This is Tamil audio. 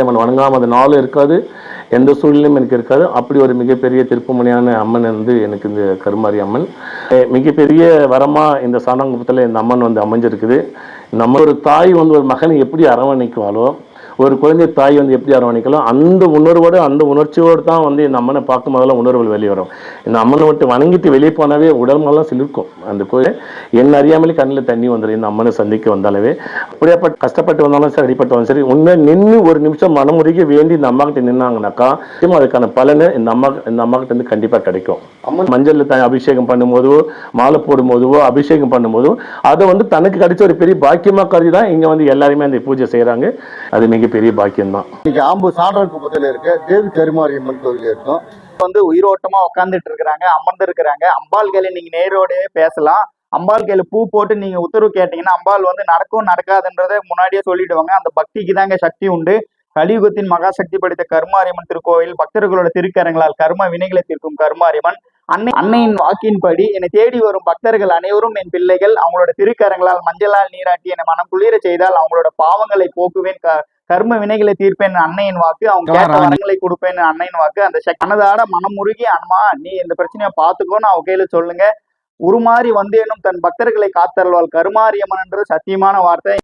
அம்மன் வணங்காமல் அந்த நாளும் இருக்காது. எந்த சூழ்நிலையும் எனக்கு இருக்காது. அப்படி ஒரு மிகப்பெரிய திருப்புமணியான அம்மன் வந்து எனக்கு இந்த கருமாரி அம்மன் மிகப்பெரிய வரமா இந்த சாணாங்குப்பத்தில் இந்த அம்மன் வந்து அமைஞ்சிருக்குது. நம்ம ஒரு தாய் வந்து ஒரு மகனை எப்படி அரவணைக்குவாளோ ஒரு குழந்தை தாய் வந்து எப்படி அரவணைக்கலாம் அந்த உணர்வோடு அந்த உணர்ச்சியோடு தான் வந்து இந்த அம்மனை பார்க்கும் போதெல்லாம் உணர்வுகள் வெளியே வரும் இந்த அம்மனை விட்டு வணங்கிட்டு வெளியே போனாவே உடம்பெல்லாம் சிலிர்க்கும். அந்த கோயில் என்ன அறியாமலே கண்ணில் தண்ணி வந்துடும் இந்த அம்மனை சந்திக்க வந்தாலவே அப்படியேப்பட்ட கஷ்டப்பட்டு வந்தாலும் சரி அடிப்பட்டு வந்தாலும் சரி உண்மை நின்று ஒரு நிமிஷம் மனமுருகி வேண்டி இந்த அம்மா கிட்ட நின்னாங்கனாக்கா அதுக்கான பலனை இந்த அம்மா இந்த அம்மா கிட்ட இருந்து கண்டிப்பாக கிடைக்கும். அம்மன் மஞ்சள் தான் அபிஷேகம் பண்ணும்போதோ மாலை போடும்போதோ அபிஷேகம் பண்ணும்போதோ அதை வந்து தனக்கு கிடைச்ச ஒரு பெரிய பாக்கியமாக கருதி தான் இங்கே வந்து எல்லாருமே அந்த பூஜை செய்கிறாங்க அது மிகப்பெரிய பாக்கியம்தான். இன்னைக்கு ஆம்பு சான்றல் குப்பத்தில் இருக்க. தேவி கருமாரியம்மன் கோவில் இருக்கும். வந்து உயிரோட்டமா உட்காந்துட்டு இருக்கிறாங்க அமர்ந்து இருக்கிறாங்க. அம்பாள் கையில நீங்க நேரோடே பேசலாம். அம்பாள் கையில பூ போட்டு நீங்க உத்தரவு கேட்டீங்கன்னா அம்பாள் வந்து நடக்கும் நடக்காதுன்றதை முன்னாடியே சொல்லிடுவாங்க. அந்த பக்திக்கு தாங்க சக்தி உண்டு. கலியுகத்தின் மகாசக்தி படைத்த கருமாரியம்மன் திருக்கோவில் பக்தர்களோட திருக்கரங்களால் கர்ம வினைகளை தீர்க்கும் கருமாரியம்மன். அன்னை அன்னையின் வாக்கின்படி என்னை தேடி வரும் பக்தர்கள் அனைவரும் என் பிள்ளைகள் அவங்களோட திருக்கரங்களால் மஞ்சளால் நீராட்டி என்னை மனம் குளிர செய்தால் அவங்களோட பாவங்களை போக்குவேன் கர்ம வினைகளை தீர்ப்பேன் அன்னையின் வாக்கு அவங்க கேட்ட வரங்களை கொடுப்பேன் அன்னையின் வாக்கு. அந்த சக்தி மனதாட மனம் உருகி அம்மா நீ இந்த பிரச்சனையை பார்த்துக்கோன்னு அவ கையில சொல்லுங்க. உருமாறி வந்தேனும் தன் பக்தர்களை காத்தருள்வாள். கருமாரியம்மன் என்ற சத்தியமான வார்த்தை